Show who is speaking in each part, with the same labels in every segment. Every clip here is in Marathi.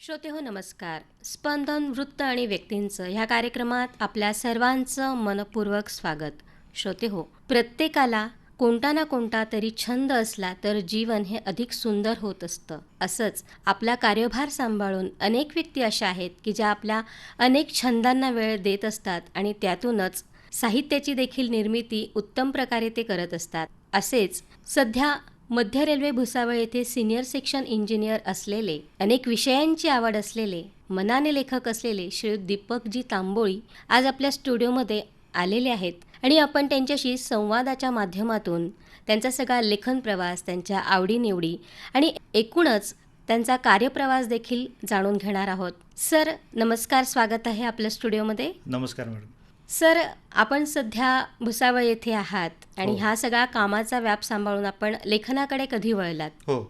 Speaker 1: श्रोते हो नमस्कार. स्पंदन वृत्त आणि व्यक्तींचं ह्या कार्यक्रमात आपल्या सर्वांचं मनपूर्वक स्वागत. श्रोते हो प्रत्येकाला कोणता ना कोणता तरी छंद असला तर जीवन हे अधिक सुंदर होत असतं. असंच आपला कार्यभार सांभाळून अनेक व्यक्ती अशा आहेत की ज्या आपल्या अनेक छंदांना वेळ देत असतात आणि त्यातूनच साहित्याची देखील निर्मिती उत्तम प्रकारे ते करत असतात. असेच सध्या मध्य रेल्वे भुसावळ येथे सिनियर सेक्शन इंजिनियर असलेले अनेक विषयांची आवड असलेले मनाने लेखक असलेले श्री दीपकजी तांबोळी आज आपल्या स्टुडिओमध्ये आलेले आहेत आणि आपण त्यांच्याशी संवादाच्या माध्यमातून त्यांचा सगळा लेखन प्रवास त्यांच्या आवडीनिवडी आणि एकूणच त्यांचा कार्यप्रवास देखील जाणून घेणार आहोत. सर नमस्कार स्वागत आहे आपल्या स्टुडिओमध्ये.
Speaker 2: नमस्कार मॅडम.
Speaker 1: सर आपण सध्या भुसावळ येथे आहात आणि
Speaker 2: हो.
Speaker 1: हा सगळा कामाचा व्याप सांभाळून आपण लेखनाकडे कधी वळलात?
Speaker 2: हो.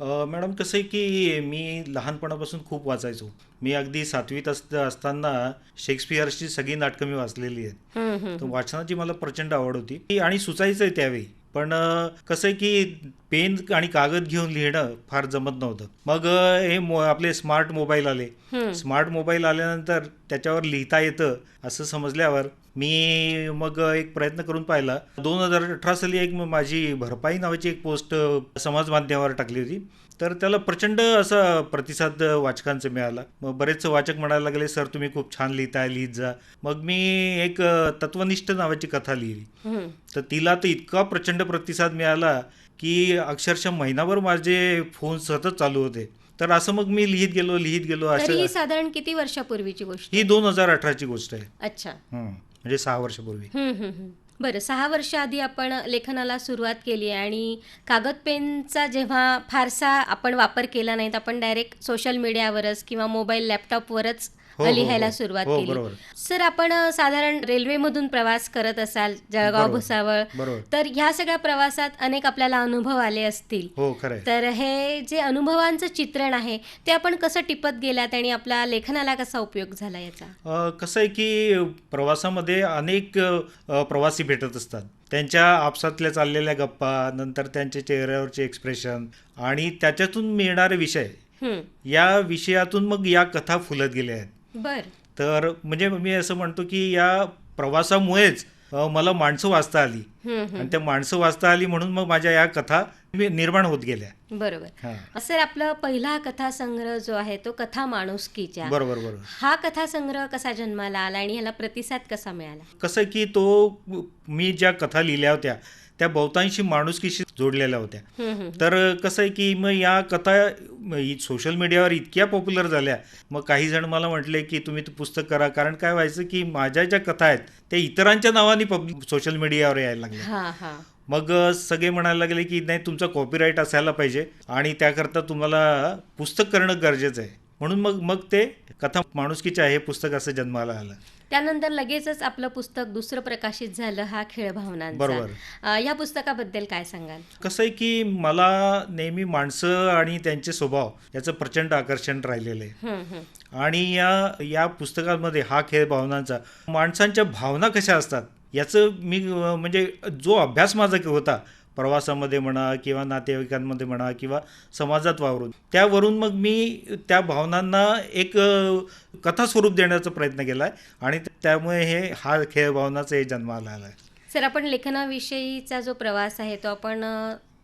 Speaker 2: मॅडम कसं आहे की मी लहानपणापासून खूप वाचायचो. मी अगदी सातवीत असत असताना शेक्सपियरची सगळी नाटकं मी वाचलेली आहेत. तर वाचनाची मला प्रचंड आवड होती. आणि सुचायचंय त्यावेळी. पण कसं आहे की पेन आणि कागद घेऊन लिहिणं फार जमत नव्हतं. मग हे मो आपले स्मार्ट मोबाईल आले. स्मार्ट मोबाईल आल्यानंतर त्याच्यावर लिहिता येतं असं समजल्यावर मी मग एक प्रयत्न करून पाहिला. दोन हजार अठरा साली एक माझी भरपाई नावाची एक पोस्ट समाज माध्यमावर टाकली होती. तर त्याला प्रचंड असा प्रतिसाद वाचकांचा मिळाला. मग बरेच वाचक म्हणायला लागले सर तुम्ही खूप छान लिहिताय लिहित जा. मग मी एक तत्वनिष्ठ नावाची कथा लिहिली. तर तिला तर इतका प्रचंड प्रतिसाद मिळाला की अक्षरशः महिनाभर माझे फोन सतत चालू होते. तर असं मग मी लिहित गेलो लिहित गेलो असं
Speaker 1: ही साधारण किती वर्षापूर्वीची गोष्ट?
Speaker 2: ही दोन हजार अठराची गोष्ट आहे.
Speaker 1: अच्छा.
Speaker 2: म्हणजे सहा वर्षापूर्वी.
Speaker 1: बरं सहा वर्ष आधी आपण लेखनाला सुरुवात केली आहे आणि कागद पेनचा जेव्हा फारसा आपण वापर केला नाही तर आपण डायरेक्ट सोशल मीडियावरच किंवा मोबाईल लॅपटॉपवरच
Speaker 2: हो, हो,
Speaker 1: लिहायला
Speaker 2: हो.
Speaker 1: सुरुवात केली. सर आपण साधारण रेल्वेमधून प्रवास करत असाल जळगाव. भुसावळ तर ह्या सगळ्या प्रवासात अनेक आपल्याला अनुभव आले असतील
Speaker 2: हो
Speaker 1: तर हे जे अनुभवांचं चित्रण आहे ते आपण कसं टिपत गेलात आणि आपल्या लेखनाला कसा उपयोग झाला याचा
Speaker 2: कसं आहे की प्रवासामध्ये अनेक प्रवासी भेटत असतात. त्यांच्या आपसातल्या चाललेल्या गप्पा नंतर त्यांच्या चेहऱ्यावरचे एक्सप्रेशन आणि त्याच्यातून मिळणारे विषय या विषयातून मग या कथा फुलत गेल्या आहेत.
Speaker 1: बर.
Speaker 2: तर म्हणजे मी असं म्हणतो की या प्रवासामुळेच मला माणसं वाचता आली. आणि त्या माणसं वाचता आली म्हणून मग माझ्या या कथा निर्माण होत गेल्या.
Speaker 1: बरोबर. सर आपला पहिला कथासंग्रह जो आहे तो कथा माणुसकीच्या.
Speaker 2: बरोबर बरोबर.
Speaker 1: हा कथासंग्रह कसा जन्माला आला आणि ह्याला प्रतिसाद कसा मिळाला?
Speaker 2: कसं की तो मी ज्या कथा लिहिल्या होत्या त्या बहुतांशी माणुसकीशी जोडलेल्या होत्या. तर कसं आहे की मग या कथा सोशल मीडियावर इतक्या पॉप्युलर झाल्या. मग काही जण मला म्हटले की तुम्ही ते पुस्तक करा. कारण काय व्हायचं की माझ्या ज्या कथा आहेत त्या इतरांच्या नावाने सोशल मीडियावर यायला लागल्या.
Speaker 1: हा हा.
Speaker 2: मग सगळे म्हणायला लागले की नाही तुमचा कॉपीराईट असायला पाहिजे. आणि त्याकरता तुम्हाला पुस्तक करणं गरजेचं आहे. म्हणून मग मग ते कथा माणुसकीचे आहे हे पुस्तक असं जन्माला आलं
Speaker 1: त्यानंतर लगेचच आपलं पुस्तक दुसरं प्रकाशित झालं हा खेळ भावनांचा
Speaker 2: बरोबर.
Speaker 1: या पुस्तकाबद्दल काय सांगाल
Speaker 2: कसं आहे की मला नेहमी माणसं आणि त्यांचे स्वभाव याचं प्रचंड आकर्षण राहिलेलं आहे. आणि या या पुस्तकामध्ये हा खेळ भावनांचा माणसांच्या भावना कशा असतात याचं मी म्हणजे जो अभ्यास माझा होता प्रवासामध्ये म्हणा किंवा नातेवाईकांमध्ये म्हणा किंवा समाजात वावरून. त्यावरून मग मी त्या भावनांना एक कथा स्वरूप देण्याचा प्रयत्न केला आहे आणि त्यामुळे हे हा खेळ भावनाचा हे जन्माला आला आहे
Speaker 1: सर आपण लेखनाविषयीचा जो प्रवास आहे तो आपण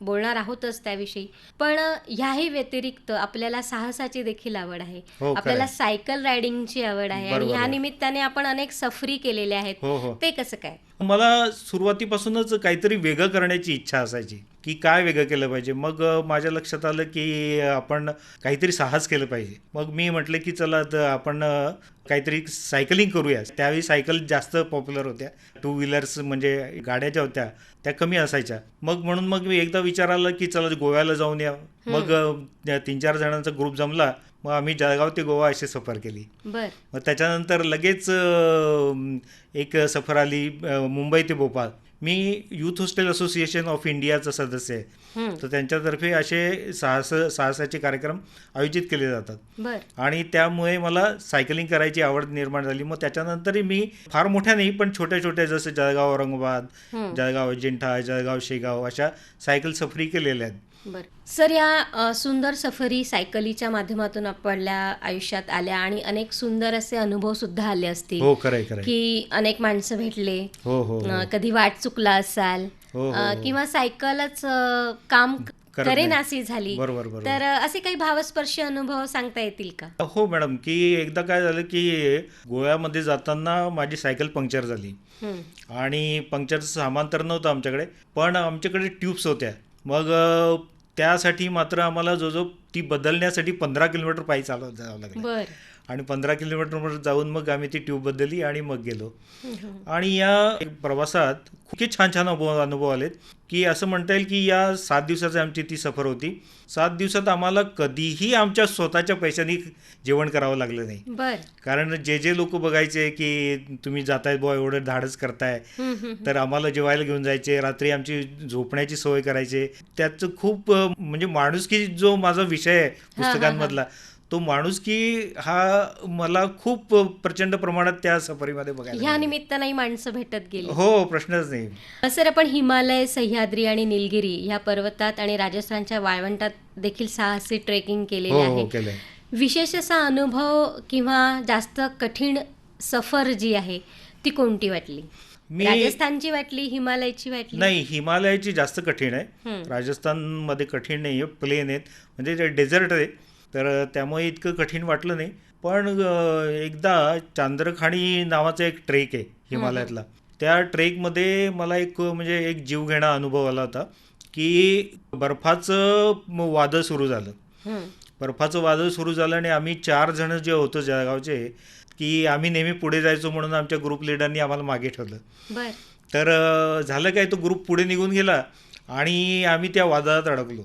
Speaker 1: बोलणार आहोतच त्याविषयी. पण ह्याही व्यतिरिक्त आपल्याला साहसाची देखील आवड आहे.
Speaker 2: हो,
Speaker 1: आपल्याला. सायकल रायडिंगची आवड आहे आणि ह्या. निमित्ताने आपण अनेक सफरी केलेल्या आहेत.
Speaker 2: हो हो.
Speaker 1: ते कसं काय?
Speaker 2: मला सुरुवातीपासूनच काहीतरी वेगळं करण्याची इच्छा असायची की काय वेगळं केलं पाहिजे? मग माझ्या लक्षात आलं की आपण काहीतरी साहस केलं पाहिजे. मग मी म्हटलं की चला तर आपण काहीतरी सायकलिंग करूया. त्यावेळी सायकल जास्त पॉप्युलर होत्या. टू व्हीलर्स म्हणजे गाड्या ज्या होत्या त्या कमी असायच्या. मग म्हणून मग मी एकदा विचार आला की चला गोव्याला जाऊन या. मग तीन चार जणांचा ग्रुप जमला मग आम्ही जळगाव ते गोवा अशी सफर केली. मग त्याच्यानंतर लगेच एक सफर आली मुंबई ते भोपाळ. मी युथ हॉस्टेल असोसिएशन ऑफ इंडियाचा सदस्य आहे. तर त्यांच्यातर्फे असे साहस साहसाचे कार्यक्रम आयोजित केले जातात. आणि त्यामुळे मला सायकलिंग करायची आवड निर्माण झाली. मग त्याच्यानंतरही मी फार मोठ्या नाही पण छोट्या छोट्या जसं जळगाव औरंगाबाद. जळगाव अजिंठा जळगाव शेगाव अशा सायकल सफरी केलेल्या आहेत.
Speaker 1: बर. सर या सुंदर सफरी सायकलीच्या माध्यमातून आपल्या आयुष्यात आल्या आणि अनेक सुंदर असे अनुभव सुद्धा आले असतील.
Speaker 2: हो
Speaker 1: की अनेक माणसं भेटले.
Speaker 2: हो हो हो.
Speaker 1: कधी वाट चुकला असाल
Speaker 2: हो, हो, हो.
Speaker 1: किंवा सायकलच काम
Speaker 2: करत
Speaker 1: करेन
Speaker 2: नाही.
Speaker 1: अशी झाली.
Speaker 2: बरोबर बरोबर.
Speaker 1: तर असे काही भावस्पर्शी अनुभव सांगता येतील का?
Speaker 2: हो मॅडम की एकदा काय झालं की गोव्यामध्ये जाताना माझी सायकल पंक्चर झाली.
Speaker 1: हं.
Speaker 2: आणि पंक्चरचं सामान तर नव्हतं आमच्याकडे पण आमच्याकडे ट्यूब्स होत्या. मग त्यासाठी मात्र आम्हाला जो जो ती बदलण्यासाठी पंधरा किलोमीटर पायी चालत जावं लागलं. आणि पंधरा किलोमीटरवर जाऊन मग आम्ही ती ट्यूब बदलली आणि मग गेलो. आणि या प्रवासात खूप छान छान अनुभव अनुभव आलेत की असं म्हणता येईल की या सात दिवसाची आमची ती सफर होती. सात दिवसात आम्हाला कधीही आमच्या स्वतःच्या पैशांनी जेवण करावं लागलं नाही. कारण जे जे लोक बघायचे की तुम्ही जाताय बुवा एवढं धाडस करताय. तर आम्हाला जेवायला घेऊन जायचे रात्री आमची झोपण्याची सोय करायचे. त्याचं खूप म्हणजे माणुसकी जो माझा विषय आहे पुस्तकांमधला तो माणुसकी हा मला खूप प्रचंड प्रमाणात त्या सफरीमध्ये बघायला
Speaker 1: ह्या. निमित्ताने माणसं भेटत गेली.
Speaker 2: हो प्रश्नच नाही.
Speaker 1: सर आपण हिमालय सह्याद्री आणि निलगिरी ह्या पर्वतात आणि राजस्थानच्या वाळवंटात देखील साहसी ट्रेकिंग केलेले
Speaker 2: हो हो
Speaker 1: आहे. विशेष असा अनुभव किंवा जास्त कठीण सफर जी आहे ती कोणती वाटली?
Speaker 2: मी
Speaker 1: राजस्थानची वाटली हिमालयची वाटली?
Speaker 2: नाही हिमालयाची जास्त कठीण आहे.
Speaker 1: हं.
Speaker 2: राजस्थानमध्ये कठीण नाही आहे प्लेन आहेत. म्हणजे डेझर्ट आहे तर त्यामुळे इतकं कठीण वाटलं नाही. पण एकदा चांद्रखाणी नावाचा एक ट्रेक आहे हिमालयातला. त्या ट्रेकमध्ये मला एक म्हणजे एक जीवघेणा अनुभव आला होता की बर्फाचं वादळ सुरू झालं. बर्फाचं वादळ सुरू झालं आणि आम्ही चार जण जे होतो जळगावचे की आम्ही नेहमी पुढे जायचो म्हणून आमच्या ग्रुप लिडरनी आम्हाला मागे ठेवलं. तर झालं काय तो ग्रुप पुढे निघून गेला आणि आम्ही त्या वादळात अडकलो.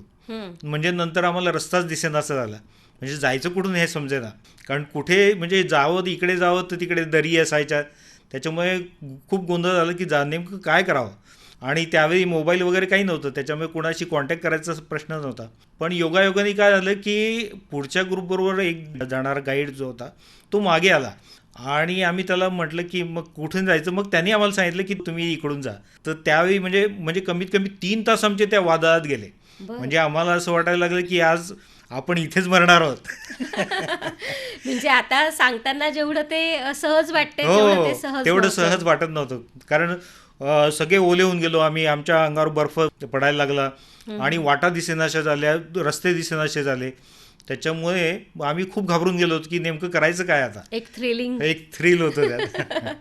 Speaker 2: म्हणजे नंतर आम्हाला रस्ताच दिसेनासा झाला. म्हणजे जायचं कुठून हे समजेना कारण कुठे म्हणजे जावं इकडे जावं तर तिकडे दरी असायच्या. त्याच्यामुळे खूप गोंधळ झाला की जा नेमकं काय करावं? आणि त्यावेळी मोबाईल वगैरे काही नव्हतं. त्याच्यामुळे कोणाशी कॉन्टॅक्ट करायचा प्रश्न नव्हता. पण योगायोगाने काय झालं की पुढच्या ग्रुपबरोबर एक जाणारा गाईड जो होता तो मागे आला. आणि आम्ही त्याला म्हटलं की मग कुठून जायचं? मग त्यांनी आम्हाला सांगितलं की तुम्ही इकडून जा. तर त्यावेळी म्हणजे म्हणजे कमीत कमी तीन तास आमचे त्या वादळात गेले. म्हणजे आम्हाला असं वाटायला लागलं की आज आपण इथेच मरणार आहोत.
Speaker 1: म्हणजे आता सांगताना जेवढं ते सहज वाटते
Speaker 2: हो
Speaker 1: तेवढं सहज
Speaker 2: वाटत नव्हतं. कारण सगळे ओले होऊन गेलो. आम्ही आमच्या अंगावर बर्फ पडायला लागला. आणि वाटा दिसेनाशा झाल्या रस्ते दिसेनाशे झाले. त्याच्यामुळे आम्ही खूप घाबरून गेलो होतो की नेमकं करायचं काय आता?
Speaker 1: एक थ्रिलिंग
Speaker 2: एक थ्रिल होतं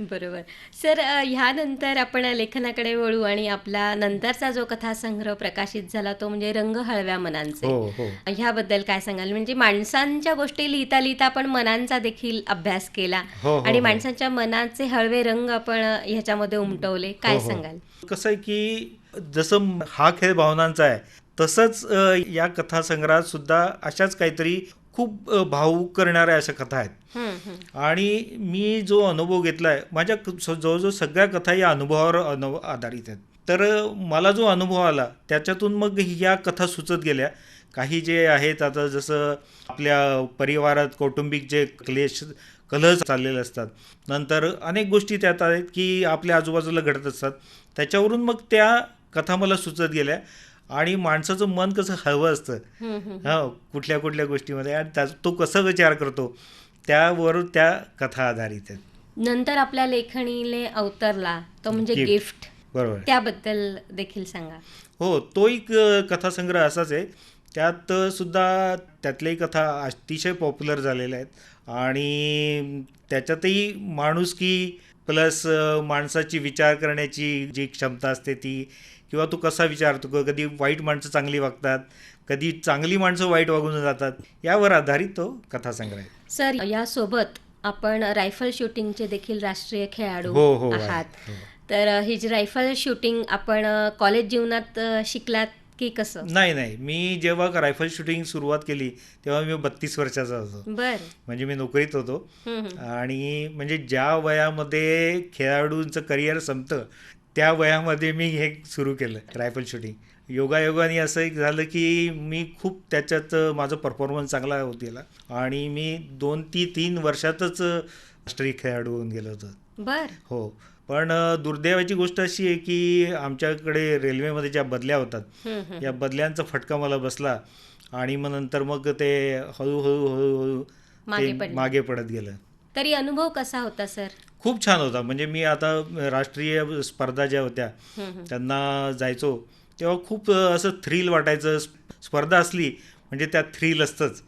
Speaker 1: बरोबर. सर ह्यानंतर आपण लेखनाकडे वळू आणि आपला नंतरचा जो कथासंग्रह प्रकाशित झाला तो म्हणजे रंग हळव्या मनांचे.
Speaker 2: हो हो.
Speaker 1: ह्याबद्दल काय सांगाल? म्हणजे माणसांच्या गोष्टी लिहिता लिहिता आपण मनांचा देखील अभ्यास केला
Speaker 2: हो, हो,
Speaker 1: आणि
Speaker 2: हो.
Speaker 1: माणसांच्या मनाचे हळवे रंग आपण ह्याच्यामध्ये उमटवले. काय. सांगाल?
Speaker 2: कसं आहे की जसं हा खेळ भावनांचा आहे तसंच या कथासंग्रहात सुद्धा अशाच काहीतरी खूप भावूक करणाऱ्या अशा कथा आहेत. आणि मी जो अनुभव घेतला आहे माझ्या जवळजवळ सगळ्या कथा या अनुभवावर अनु आधारित आहेत. तर मला जो अनुभव आला त्याच्यातून मग ह्या कथा सुचत गेल्या. काही जे आहेत आता जसं आपल्या परिवारात कौटुंबिक जे क्लेश कलह चाललेले असतात. नंतर अनेक गोष्टी त्यात आहेत की आपल्या आजूबाजूला घडत असतात. त्याच्यावरून मग त्या कथा मला सुचत गेल्या. आणि माणसाचं मन कसं हळवं असतं.
Speaker 1: हं, हं.
Speaker 2: कुठल्या कुठल्या गोष्टीमध्ये. आणि तो कसा विचार करतो त्यावर त्या कथा आधारित आहेत.
Speaker 1: नंतर आपल्या लेखणीने अवतरला तो म्हणजे. गिफ्ट
Speaker 2: बरोबर.
Speaker 1: त्याबद्दल देखील सांगा.
Speaker 2: हो तो एक कथासंग्रह असाच आहे. त्यात सुद्धा त्यातल्याही कथा अतिशय पॉप्युलर झालेल्या आहेत. आणि त्याच्यातही माणुसकी प्लस माणसाची विचार करण्याची जी क्षमता असते ती किंवा तो कसा विचारतो कधी वाईट माणसं चांगली वागतात कधी चांगली माणसं वाईट वागून जातात यावर आधारित तो कथासंग्रह आहे.
Speaker 1: सर यासोबत आपण रायफल शूटिंगचे देखील राष्ट्रीय खेळाडू
Speaker 2: हो हो आहे.
Speaker 1: आहात
Speaker 2: हो.
Speaker 1: तर ही जी रायफल शूटिंग आपण कॉलेज जीवनात शिकलात की कसं?
Speaker 2: नाही नाही. मी जेव्हा रायफल शूटिंग सुरुवात केली तेव्हा मी बत्तीस वर्षाचा होतो.
Speaker 1: बर.
Speaker 2: म्हणजे मी नोकरीत होतो. आणि म्हणजे ज्या वयामध्ये खेळाडूंचं करिअर संपतं त्या वयामध्ये मी हे सुरू केलं रायफल शूटिंग योगायोगाने असं एक झालं की मी खूप त्याच्यात माझा परफॉर्मन्स चांगला होत गेला. आणि मी दोन ती तीन वर्षातच राष्ट्रीय खेळाडू होऊन गेलो होतो.
Speaker 1: बर.
Speaker 2: हो. पण दुर्दैवाची गोष्ट अशी आहे की आमच्याकडे रेल्वेमध्ये ज्या बदल्या होतात. या बदल्यांचा फटका मला बसला. आणि मग नंतर मग ते हळूहळू हळूहळू.
Speaker 1: मागे
Speaker 2: पडत गेलं.
Speaker 1: तरी अनुभव कसा होता सर?
Speaker 2: खूप छान होता. म्हणजे मी आता राष्ट्रीय स्पर्धा ज्या होत्या. त्यांना जायचो तेव्हा खूप असं थ्रिल वाटायचं. स्प- स्पर्धा असली म्हणजे त्यात थ्रिल असतंच.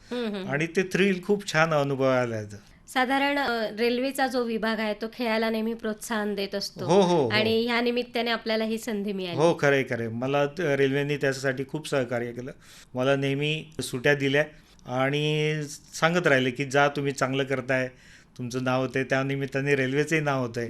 Speaker 2: आणि ते थ्रिल खूप छान अनुभवायला येतं
Speaker 1: साधारण रेल्वेचा जो विभाग आहे तो खेळायला नेहमी प्रोत्साहन देत असतो.
Speaker 2: हो हो हो.
Speaker 1: आणि ह्या निमित्ताने आपल्याला ही संधी मिळाली.
Speaker 2: हो खरंय खरंय. मला रेल्वेने त्याच्यासाठी खूप सहकार्य केलं. मला नेहमी सुट्या दिल्या. आणि सांगत राहिले की जा तुम्ही चांगलं करताय. तुमचं नाव होतंय त्या निमित्ताने रेल्वेचंही नाव होतंय.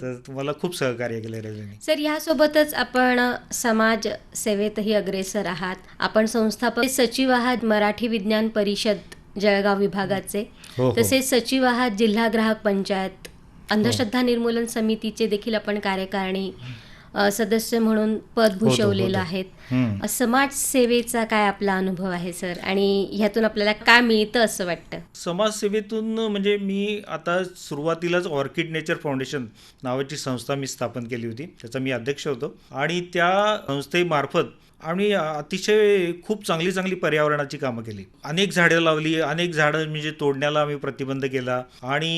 Speaker 2: तर तुम्हाला खूप सहकार्य केलं रेल्वेने.
Speaker 1: सर ह्यासोबतच आपण समाज सेवेतही अग्रेसर आहात. आपण संस्थापक सचिव आहात मराठी विज्ञान परिषद जळगाव विभागाचे.
Speaker 2: हो हो.
Speaker 1: तसेच सचिव आहात जिल्हा ग्राहक पंचायत. अंधश्रद्धा निर्मूलन समितीचे देखील आपण कार्यकारिणी सदस्य म्हणून पद भूषवलेलं
Speaker 2: होतो.
Speaker 1: आहेत
Speaker 2: हम्म.
Speaker 1: समाज सेवेचा काय आपला अनुभव आहे सर आणि ह्यातून आपल्याला काय मिळतं असं वाटतं
Speaker 2: समाजसेवेतून म्हणजे मी आता सुरुवातीलाच ऑर्किड नेचर फाउंडेशन नावाची संस्था मी स्थापन केली होती त्याचा मी अध्यक्ष होतो आणि त्या संस्थेमार्फत आम्ही अतिशय खूप चांगली चांगली पर्यावरणाची कामं केली. अनेक झाडं लावली अनेक झाडं म्हणजे तोडण्याला आम्ही प्रतिबंध केला. आणि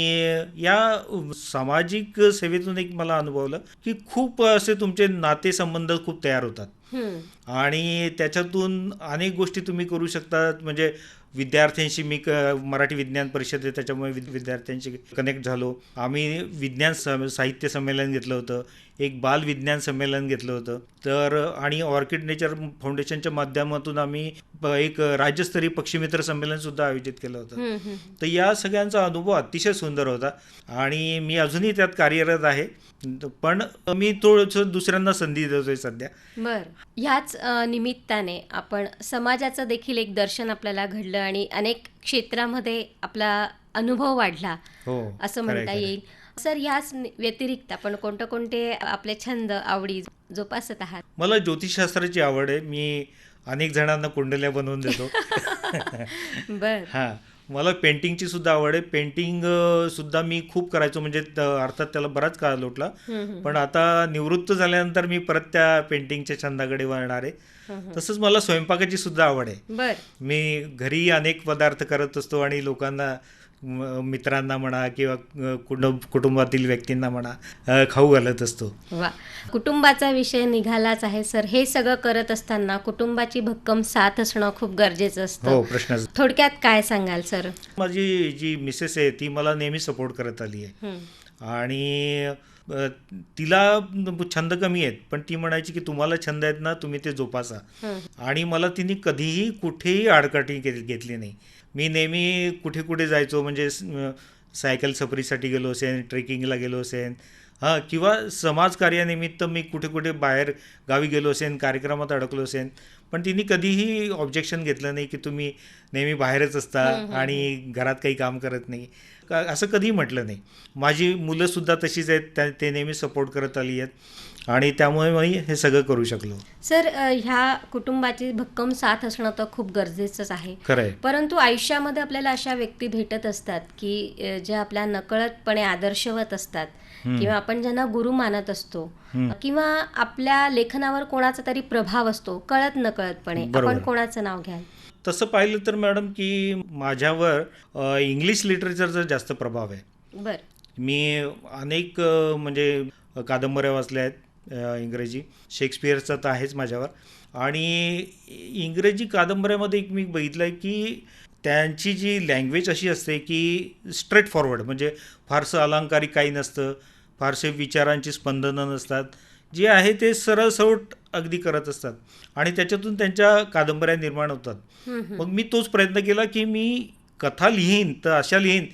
Speaker 2: या सामाजिक सेवेतून एक मला अनुभवलं की खूप असे तुमचे नातेसंबंध खूप तयार होतात. आणि त्याच्यातून अनेक गोष्टी तुम्ही करू शकतात. म्हणजे विद्यार्थ्यांशी मी मराठी विज्ञान परिषद आहे त्याच्यामुळे विद विद्यार्थ्यांशी कनेक्ट झालो. आम्ही विज्ञान साहित्य संमेलन घेतलं होतं. एक बाल विज्ञान संमेलन घेतलं होतं. तर आणि ऑर्किड नेचर फाउंडेशनच्या माध्यमातून आम्ही एक राज्यस्तरीय पक्षीमित्र संमेलनसुद्धा आयोजित केलं होतं. तर या सगळ्यांचा अनुभव अतिशय सुंदर होता आणि मी अजूनही त्यात कार्यरत आहे. पण मी थोडंसं दुसऱ्यांना संधी देतोय सध्या.
Speaker 1: बर. ह्याच निमित्ताने आपण समाजाचं देखील एक दर्शन आपल्याला घडलं आणि अनेक क्षेत्रामध्ये आपला अनुभव वाढला
Speaker 2: हो
Speaker 1: असं म्हणता. येईल. सर ह्याच व्यतिरिक्त आपण कोणते कोणते आपले छंद आवडी जोपासत आहात?
Speaker 2: मला ज्योतिषशास्त्राची आवड आहे. मी अनेक जणांना कुंडल्या बनवून देतो.
Speaker 1: बर.
Speaker 2: हां. मला पेंटिंगची सुद्धा आवड आहे. पेंटिंग सुद्धा मी खूप करायचो. म्हणजे अर्थात त्याला बराच काळ लोटला. पण आता निवृत्त झाल्यानंतर मी परत त्या पेंटिंगच्या छंदाकडे वळणार आहे. तसंच मला स्वयंपाकाची सुद्धा आवड आहे.
Speaker 1: बर.
Speaker 2: मी घरी अनेक पदार्थ करत असतो आणि लोकांना मित्रांना म्हणा किंवा कुटुंब कुटुंबातील व्यक्तींना म्हणा खाऊ घालत असतो.
Speaker 1: वा. कुटुंबाचा विषय निघालाच आहे सर. हे सगळं करत असताना कुटुंबाची भक्कम साथ असणं खूप गरजेचं असतं.
Speaker 2: हो प्रश्नच
Speaker 1: थोडक्यात काय सांगाल सर?
Speaker 2: माझी जी मिसेस आहे ती मला नेहमी सपोर्ट करत आली आहे. आणि तिला छंद कमी आहेत पण ती म्हणायची की तुम्हाला छंद आहेत ना तुम्ही ते जोपासा. आणि मला तिने कधीही कुठेही आडकाठी घेतली नाही. मी नेहमी कुठे कुठे जायचो म्हणजे सायकल सफरीसाठी गेलो असेन ट्रेकिंगला गेलो असेन हां किंवा समाजकार्यानिमित्त मी कुठे कुठे बाहेर गावी गेलो असेन कार्यक्रमात अडकलो असेन पण तिने कधीही ऑब्जेक्शन घेतलं नाही की तुम्ही नेहमी बाहेरच असता आणि घरात काही काम करत नाही. असं कधीही म्हटलं नाही. माझी मुलंसुद्धा तशीच आहेत त्या ते नेहमी सपोर्ट करत आली आहेत. आणि त्यामुळे मी हे सगळं करू शकलो.
Speaker 1: सर ह्या कुटुंबाची भक्कम साथ असणं तर खूप गरजेचंच आहे.
Speaker 2: खरं आहे
Speaker 1: परंतु आयुष्यामध्ये आपल्याला अशा व्यक्ती भेटत असतात की ज्या आपल्या नकळतपणे आदर्शवत असतात. किंवा आपण ज्यांना गुरु मानत असतो. किंवा आपल्या लेखनावर कोणाचा तरी प्रभाव असतो कळत नकळतपणे. आपण कोणाचं नाव घ्याल?
Speaker 2: तसं पाहिलं तर मॅडम की माझ्यावर इंग्लिश लिटरेचरचा जास्त प्रभाव आहे.
Speaker 1: बर.
Speaker 2: मी अनेक म्हणजे कादंबऱ्या वाचल्या आहेत इंग्रजी. शेक्सपियरचा तर आहेच माझ्यावर. आणि इंग्रजी कादंबऱ्यामध्ये एक मी बघितलं आहे की त्यांची जी लँग्वेज अशी असते की स्ट्रेट फॉरवर्ड म्हणजे फारसं अलंकारिक काही नसतं फारसे विचारांची स्पंदनं नसतात. जे आहे ते सरळ सवट अगदी करत असतात. आणि त्याच्यातून त्यांच्या कादंबऱ्या निर्माण होतात. मग मी तोच प्रयत्न केला की मी कथा लिहीन तर अशा लिहीन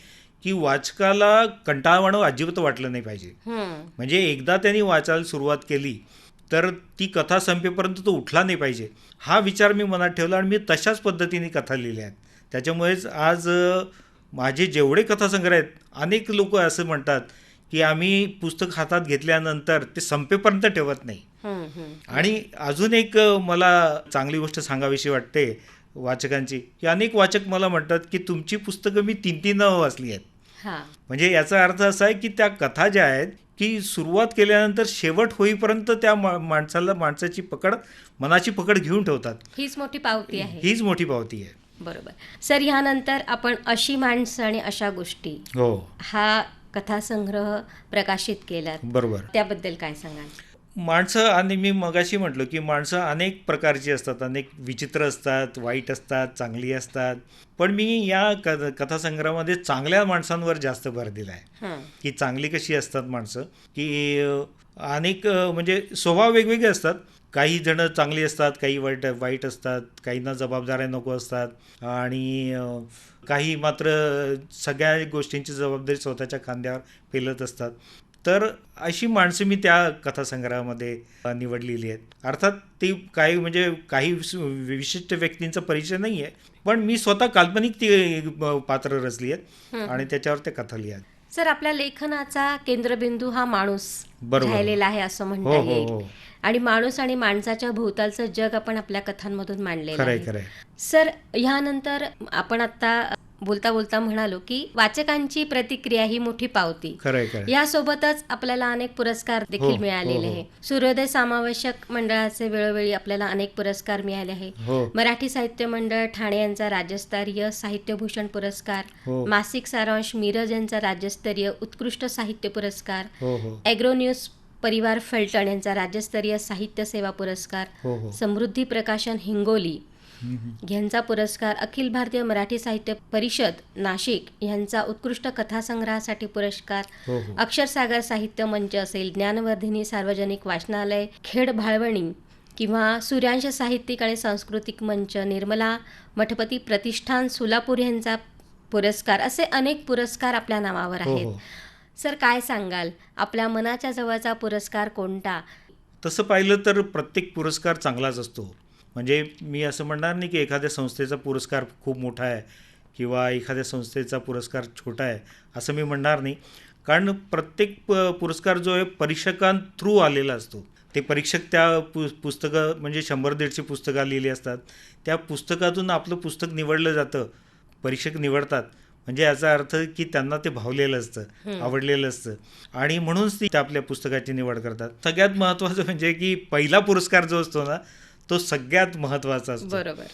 Speaker 2: की वाचकाला कंटाळवाणं अजिबात वाटलं नाही पाहिजे. म्हणजे एकदा त्यांनी वाचायला सुरुवात केली तर ती कथा संपेपर्यंत तो उठला नाही पाहिजे. हा विचार मी मनात ठेवला आणि मी तशाच पद्धतीने कथा लिहिल्या आहेत. त्याच्यामुळेच आज माझे जेवढे कथासंग्रह आहेत अनेक लोक असं म्हणतात की आम्ही पुस्तक हातात घेतल्यानंतर ते संपेपर्यंत ठेवत नाही. आणि अजून एक मला चांगली गोष्ट सांगावीशी वाटते वाचकांची की अनेक वाचक मला म्हणतात की तुमची पुस्तकं मी तीन तीन वाचली आहेत.
Speaker 1: हा.
Speaker 2: म्हणजे याचा अर्थ असा आहे की त्या कथा ज्या आहेत की सुरुवात केल्यानंतर शेवट होईपर्यंत त्या माणसाला माणसाची पकड मनाची पकड घेऊन ठेवतात.
Speaker 1: हीच मोठी पावती आहे.
Speaker 2: हीच मोठी पावती आहे.
Speaker 1: बरोबर. सर ह्यानंतर आपण अशी माणसं आणि अशा गोष्टी
Speaker 2: हो.
Speaker 1: हा कथासंग्रह प्रकाशित केला
Speaker 2: बरोबर.
Speaker 1: त्याबद्दल काय सांगाल?
Speaker 2: माणसं आणि मी मगाशी म्हटलं की माणसं अनेक प्रकारची असतात. अनेक विचित्र असतात वाईट असतात चांगली असतात. पण मी या क कथासंग्रहामध्ये चांगल्या माणसांवर जास्त भर दिला आहे
Speaker 1: हां.
Speaker 2: की चांगली कशी असतात माणसं? की अनेक म्हणजे स्वभाव वेगवेगळे असतात. काही जण चांगली असतात काही वाईट वाईट असतात काहींना जबाबदाऱ्या नको असतात आणि काही मात्र सगळ्या गोष्टींची जबाबदारी स्वतःच्या खांद्यावर पेलत असतात. तर अशी माणसं मी त्या कथासंग्रहामध्ये निवडलेली आहेत. अर्थात ती काही म्हणजे काही विशिष्ट व्यक्तींचा परिचय नाही आहे पण मी स्वतः काल्पनिक ती पात्र रचली आहेत आणि त्याच्यावर त्या कथा लिहा
Speaker 1: सर आपल्या लेखनाचा केंद्रबिंदू हा माणूस. राहिलेला आहे असं म्हणता
Speaker 2: हो, हो,
Speaker 1: येईल
Speaker 2: हो.
Speaker 1: आणि माणूस आणि माणसाच्या भोवतालचं जग आपण आपल्या कथांमधून मांडलेलं आहे सर ह्यानंतर आपण आता बोलता बोलता म्हणालो की वाचकांची प्रतिक्रिया ही मोठी पावती. यासोबतच आपल्याला अनेक पुरस्कार देखील
Speaker 2: हो,
Speaker 1: मिळालेले
Speaker 2: हो, हो.
Speaker 1: आहे सूर्योदय समावेशक मंडळाचे वेळोवेळी आपल्याला अनेक पुरस्कार मिळाले आहे.
Speaker 2: हो.
Speaker 1: मराठी साहित्य मंडळ ठाणे यांचा राज्यस्तरीय साहित्यभूषण पुरस्कार.
Speaker 2: हो.
Speaker 1: मासिक सारांश मिरज यांचा राज्यस्तरीय उत्कृष्ट साहित्य पुरस्कार.
Speaker 2: हो हो.
Speaker 1: ॲग्रो न्यूज परिवार फलटण यांचा राज्यस्तरीय साहित्य सेवा पुरस्कार.
Speaker 2: हो हो.
Speaker 1: समृद्धी प्रकाशन हिंगोली. यांचा पुरस्कार अखिल भारतीय मराठी साहित्य परिषद नाशिक यांचा उत्कृष्ट कथासंग्रहासाठी पुरस्कार
Speaker 2: हो हो.
Speaker 1: अक्षरसागर साहित्य मंच असेल ज्ञानवर्धिनी सार्वजनिक वाचनालय खेड भाळवणी किंवा सूर्यांश साहित्यिक आणि सांस्कृतिक मंच निर्मला मठपती प्रतिष्ठान सोलापूर यांचा पुरस्कार असे अनेक पुरस्कार आपल्या नावावर
Speaker 2: हो
Speaker 1: आहेत. सर काय सांगाल? आपल्या मनाच्या जवळचा पुरस्कार कोणता?
Speaker 2: तसं पाहिलं तर प्रत्येक पुरस्कार चांगलाच असतो. म्हणजे मी असं म्हणणार नाही की एखाद्या संस्थेचा पुरस्कार खूप मोठा आहे किंवा एखाद्या संस्थेचा पुरस्कार छोटा आहे असं मी म्हणणार नाही. कारण प्रत्येक प पुरस्कार जो आहे परीक्षकां थ्रू आलेला असतो. ते परीक्षक त्या पु पुस्तकं म्हणजे शंभर दीडशे पुस्तकं लिहिली असतात. त्या पुस्तकातून आपलं पुस्तक निवडलं जातं परीक्षक निवडतात. म्हणजे याचा अर्थ की त्यांना ते भावलेलं असतं आवडलेलं असतं. आणि म्हणूनच ती आपल्या पुस्तकाची निवड करतात. सगळ्यात महत्त्वाचं म्हणजे की पहिला पुरस्कार जो असतो ना तो सगळ्यात महत्त्वाचा असतो.
Speaker 1: बरोबर.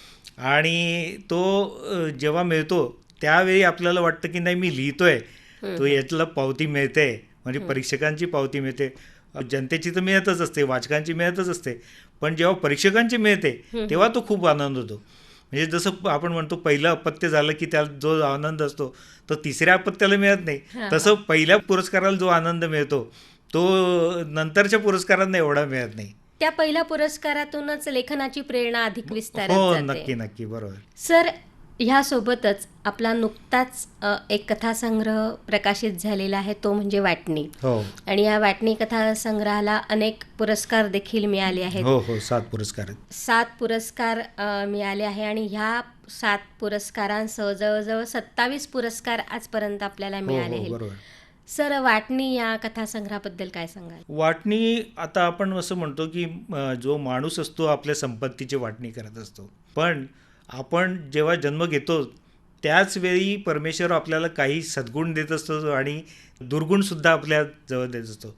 Speaker 2: आणि तो जेव्हा मिळतो त्यावेळी आपल्याला वाटतं की नाही मी लिहितोय. तो यातला पावती मिळते. म्हणजे परीक्षकांची पावती मिळते. जनतेची तर मिळतच असते वाचकांची मिळतच असते. पण जेव्हा परीक्षकांची मिळते तेव्हा तो खूप आनंद होतो. म्हणजे जसं आपण म्हणतो पहिलं अपत्य झालं की त्याला जो आनंद असतो तो तिसऱ्या अपत्याला मिळत नाही. तसं पहिल्या पुरस्काराला जो आनंद मिळतो तो नंतरच्या पुरस्कारांना एवढा मिळत नाही.
Speaker 1: त्या पहिल्या पुरस्कारातूनच लेखनाची प्रेरणा अधिक
Speaker 2: हो
Speaker 1: विस्तारात जाते.
Speaker 2: नक्की नक्की बरोबर.
Speaker 1: सर ह्यासोबतच आपला नुकताच एक कथासंग्रह प्रकाशित झालेला आहे तो म्हणजे वाटणी.
Speaker 2: हो.
Speaker 1: आणि या वाटणी कथासंग्रहाला अनेक पुरस्कार देखील मिळाले आहेत.
Speaker 2: हो हो सात पुरस्कार
Speaker 1: सात पुरस्कार मिळाले आहे आणि ह्या सात पुरस्कारांसह जवळजवळ सत्तावीस पुरस्कार आजपर्यंत आपल्याला
Speaker 2: हो
Speaker 1: मिळाले
Speaker 2: हो
Speaker 1: आहेत सर वाटणी या कथासंग्रहाबद्दल काय सांगाल?
Speaker 2: वाटणी आता आपण असं म्हणतो की जो माणूस असतो आपल्या संपत्तीची वाटणी करत असतो. पण आपण जेव्हा जन्म घेतो त्याच वेळी परमेश्वर आपल्याला काही सद्गुण देत असतो आणि दुर्गुणसुद्धा आपल्या जवळ देत असतो.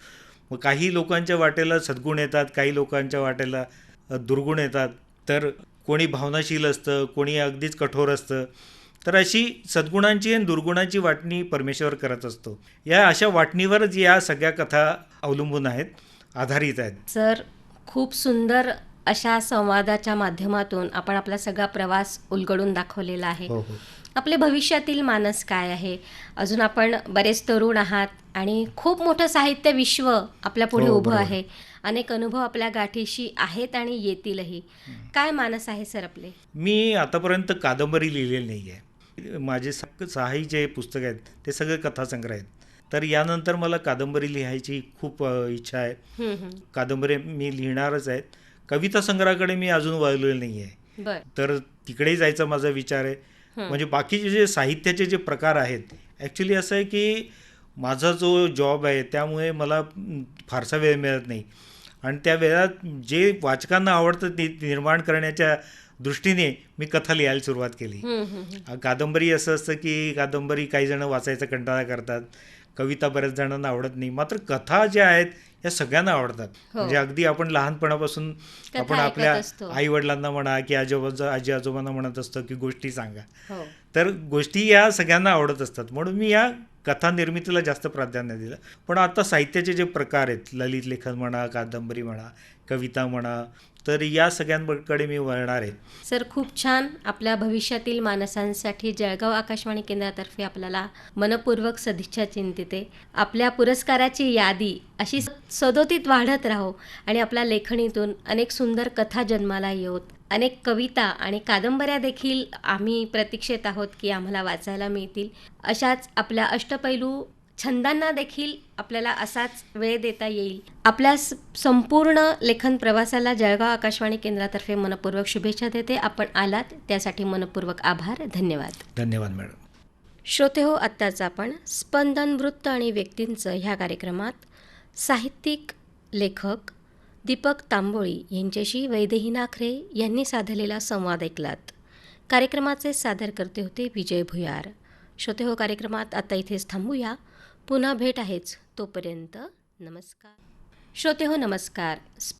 Speaker 2: मग काही लोकांच्या वाटेला सद्गुण येतात काही लोकांच्या वाटेला दुर्गुण येतात. तर कोणी भावनाशील असतं कोणी अगदीच कठोर असतं. तर अशी सद्गुणांची आणि दुर्गुणांची वाटणी परमेश्वर करत असतो. या अशा वाटणीवरच या सगळ्या कथा अवलंबून आहेत आधारित आहेत.
Speaker 1: सर खूप सुंदर अशा संवादाच्या माध्यमातून आपण आपला सगळा प्रवास उलगडून दाखवलेला आहे.
Speaker 2: हो हो.
Speaker 1: आपले भविष्यातील मानस काय आहे? अजून आपण बरेच तरुण आहात आणि खूप मोठं साहित्य विश्व आपल्या पुढे
Speaker 2: हो,
Speaker 1: उभं. आहे. अनेक अनुभव आपल्या गाठीशी आहेत आणि येतीलही. काय मानस आहे सर आपले?
Speaker 2: मी आतापर्यंत कादंबरी लिहिलेली नाही आहे माझे सहाही जे पुस्तक आहेत ते सगळे कथासंग्रह आहेत. तर यानंतर मला कादंबरी लिहायची खूप इच्छा आहे. कादंबरी मी लिहिणारच आहेत कविता संग्रहाकडे मी अजून वळलेलो नाही आहे तर तिकडेही जायचा माझा विचार आहे. म्हणजे बाकीचे जे साहित्याचे जे प्रकार आहेत ॲक्च्युली असं आहे की माझा जो जॉब आहे त्यामुळे मला फारसा वेळ मिळत नाही. आणि त्या वेळात जे वाचकांना आवडतं ते निर्माण करण्याच्या दृष्टीने मी कथा लिहायला सुरुवात केली. कादंबरी असं असतं की कादंबरी काही जण वाचायचा कंटाळा करतात कविता बऱ्याच जणांना आवडत नाही. मात्र कथा ज्या आहेत या सगळ्यांना आवडतात.
Speaker 1: हो.
Speaker 2: म्हणजे अगदी आपण लहानपणापासून आपण आपल्या. आई वडिलांना म्हणा की आजोबांचा आजी आजोबांना म्हणत असतो की गोष्टी सांगा.
Speaker 1: हो.
Speaker 2: तर गोष्टी या सगळ्यांना आवडत असतात. म्हणून मी या कथा निर्मितीला जास्त प्राधान्य दिलं. पण आता साहित्याचे जे प्रकार आहेत ललित लेखन म्हणा कादंबरी म्हणा कविता म्हणा तर या सगळ्यांकडे मी वळणार आहे.
Speaker 1: सर खूप छान. आपल्या भविष्यातील माणसांसाठी जळगाव आकाशवाणी केंद्रातर्फे आपल्याला मनपूर्वक सदिच्छा चिंतिते. आपल्या पुरस्काराची यादी अशी सदोतीत वाढत राहो आणि आपल्या लेखणीतून अनेक सुंदर कथा जन्माला येऊत. अनेक कविता आणि कादंबऱ्या देखील आम्ही प्रतीक्षेत आहोत की आम्हाला वाचायला मिळतील. अशाच आपल्या अष्टपैलू छंदांना देखील आपल्याला असाच वेळ देता येईल. आपल्या संपूर्ण लेखन प्रवासाला जळगाव आकाशवाणी केंद्रातर्फे मनपूर्वक शुभेच्छा देते. आपण आलात त्यासाठी मनपूर्वक आभार धन्यवाद.
Speaker 2: धन्यवाद मॅडम.
Speaker 1: श्रोते हो आत्ताच आपण स्पंदन वृत्त आणि व्यक्तींचं ह्या कार्यक्रमात साहित्यिक लेखक दीपक तांबोळी यांच्याशी वैदेही नाखरे यांनी साधलेला संवाद ऐकलात. कार्यक्रमाचे सादर करते होते विजय भुयार. श्रोते हो कार्यक्रमात आता इथेच थांबूया. पुन्हा भेट आहेच तोपर्यंत नमस्कार. श्रोते हो नमस्कार.